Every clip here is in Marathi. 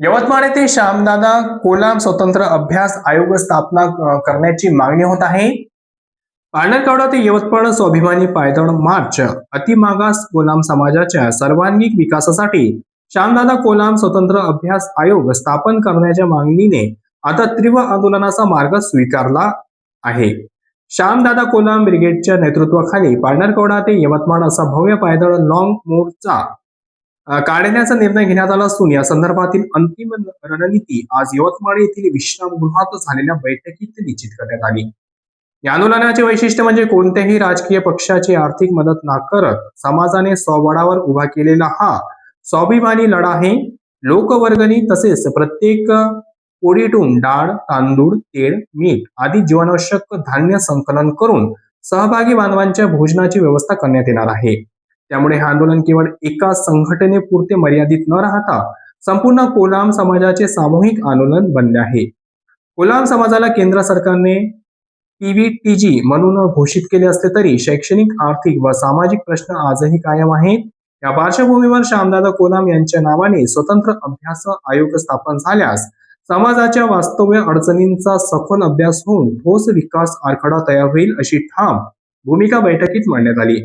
यवतमाळ येथे श्यामदादा कोलाम स्वतंत्र अभ्यास आयोग स्थापना करण्याची मागणी होत आहे. पालनकवडा ते यवतमाळ स्वाभिमानी पायदळ मार्च. अतिमागास कोलाम समाजाच्या सर्वांगीण विकासासाठी श्यामदादा कोलाम स्वतंत्र अभ्यास आयोग स्थापन करण्याच्या मागणीने आता तीव्र आंदोलनाचा मार्ग स्वीकारला आहे. श्यामदादा कोलाम ब्रिगेडच्या नेतृत्वाखाली पालनकवडा ते यवतमाळ असा भव्य पायदळ लॉंग मोर्चा काढण्याचा निर्णय घेण्यात आला असून या संदर्भातील अंतिम रणनीती आज यवतमाळ येथील विश्रामगृहात झालेल्या बैठकीत निश्चित करण्यात आली. या आंदोलनाचे वैशिष्ट्य म्हणजे कोणत्याही राजकीय पक्षाची आर्थिक मदत ना करत समाजाने स्वबळावर उभा केलेला हा स्वाभिमानी लढा आहे. लोकवर्गणी तसेच प्रत्येक पोळीतून डाळ तांदूळ तेल मीठ आदी जीवनावश्यक धान्य संकलन करून सहभागी बांधवांच्या भोजनाची व्यवस्था करण्यात येणार आहे. त्यामुळे हे आंदोलन केवळ एका संघटनेपुरते मर्यादित न राहता संपूर्ण कोलाम समाजाचे सामूहिक आंदोलन बनले आहे. कोलाम समाजाला केंद्र सरकारने पीव्हीटीजी म्हणून घोषित केले असले तरी शैक्षणिक आर्थिक व सामाजिक प्रश्न आजही कायम आहेत. या पार्श्वभूमीवर श्यामदादा कोलाम यांच्या नावाने स्वतंत्र अभ्यास आयोग स्थापन झाल्यास समाजाच्या वास्तव्य अडचणींचा सखोल अभ्यास होऊन ठोस विकास आराखडा तयार होईल अशी ठाम भूमिका बैठकीत मांडण्यात आली.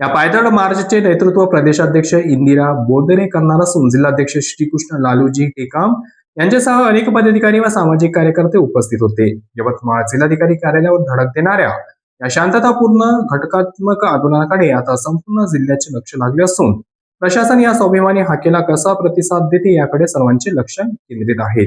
या पायदळ मार्चचे नेतृत्व प्रदेशाध्यक्ष इंदिरा बोदरे करणार असून जिल्हाध्यक्ष श्रीकृष्ण लालूजी टेकाम यांच्यासह अनेक पदाधिकारी व सामाजिक कार्यकर्ते उपस्थित होते. यवतमाळ जिल्हाधिकारी कार्यालयावर धडक देणाऱ्या या शांततापूर्ण घटकात्मक आंदोलनाकडे आता संपूर्ण जिल्ह्याचे लक्ष लागले असून प्रशासन या स्वाभिमानी हाकेला कसा प्रतिसाद देते याकडे सर्वांचे लक्ष केंद्रित आहे.